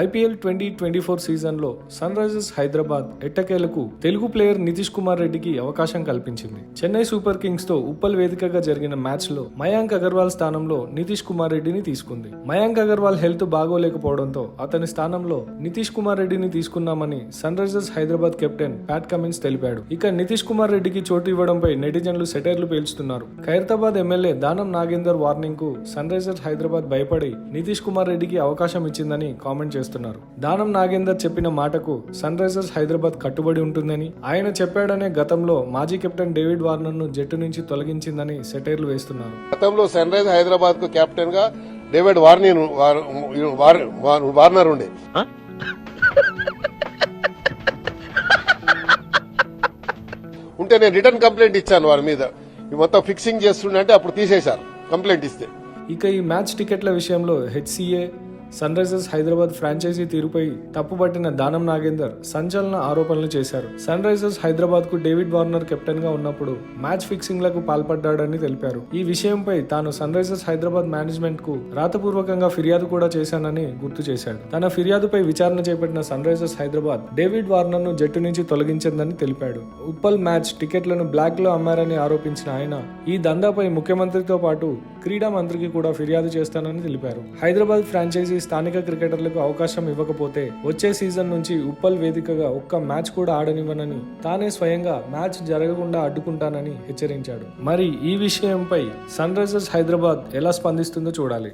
IPL twenty twenty four సీజన్లో Sunrisers Hyderabad ఎట్టకేలకు Telugu player Nitish Kumar రెడ్డికి అవకాశం కల్పించింది. చెన్నై సూపర్ కింగ్స్తో ఉప్పల్ వేదికగా జరిగిన మ్యాచ్లో మయాంక్ అగర్వాల్ స్థానంలో నితీష్ కుమార్ రెడ్డిని తీసుకుంది. మయాంక్ అగర్వాల్ హెల్త్ బాగోలేకపోవడంతో అతని స్థానంలో నితీష్ కుమార్ రెడ్డిని తీసుకున్నామని Sunrisers Hyderabad captain Pat Cummins తెలిపాడు. ఇక నితీష్ కుమార్ రెడ్డికి చోటు ఇవ్వడంపై నెటిజన్లు సెటైర్లు పేల్చుతున్నారు. ఖైరతాబాద్ ఎమ్మెల్యే దానం నాగేందర్ వార్నింగ్కు సన్ రైజర్స్ హైదరాబాద్ భయపడి నితీష్ కుమార్ రెడ్డికి అవకాశం ఇచ్చిందని కామెంట్ చేస్తున్నారు దానం నాగేందర్ చెప్పిన మాటకు సన్ రైజర్స్ హైదరాబాద్ కట్టుబడి ఉంటుందని ఆయన చెప్పాడనే గతంలో మాజీ కెప్టెన్ డేవిడ్ వార్నర్ను జట్టు నుంచి తొలగించిందని సెటైర్లు వేస్తున్నారు. గతంలో సన్ రైజ్ హైదరాబాద్కు కెప్టెన్గా David Warner war- war- war- Warner ఉండే. ఉంటే నేను రిటర్న్ కంప్లైంట్ ఇచ్చాను వారి మీద. మొత్తం ఫిక్సింగ్ చేస్తుండే అంటే అప్పుడు తీసేశారు. కంప్లైంట్ ఇస్తే. ఇక ఈ మ్యాచ్ టికెట్ల విషయంలో HCA Sunrisers Hyderabad franchise తీరుపై తప్పుపట్టిన దానం నాగేందర్ సంచలన ఆరోపణలు చేశారు. సన్ రైజర్స్ హైదరాబాద్కు డేవిడ్ వార్నర్ కెప్టెన్గా ఉన్నప్పుడు మ్యాచ్ ఫిక్సింగ్లకు పాల్పడ్డాడని తెలిపారు. ఈ విషయంపై తాను సన్ రైజర్స్ హైదరాబాద్ మేనేజ్మెంట్కు రాతపూర్వకంగా ఫిర్యాదు కూడా చేశానని గుర్తు చేశాడు. తన ఫిర్యాదుపై విచారణ చేపట్టిన సన్ రైజర్స్ హైదరాబాద్ డేవిడ్ వార్నర్ను జట్టు నుంచి తొలగించిందని తెలిపాడు. ఉప్పల్ మ్యాచ్ టికెట్లను బ్లాక్లో అమ్మారని ఆరోపించిన ఆయన ఈ దందాపై ముఖ్యమంత్రితో పాటు క్రీడా మంత్రికి కూడా ఫిర్యాదు చేస్తానని తెలిపారు. హైదరాబాద్ ఫ్రాంచైజీ స్థానిక క్రికెటర్లకు అవకాశం ఇవ్వకపోతే వచ్చే సీజన్ నుంచి ఉప్పల్ వేదికగా ఒక్క మ్యాచ్ కూడా ఆడనివ్వనని తానే స్వయంగా మ్యాచ్ జరగకుండా అడ్డుకుంటానని హెచ్చరించాడు. మరి ఈ విషయంపై సన్ రైజర్స్ హైదరాబాద్ ఎలా స్పందిస్తుందో చూడాలి.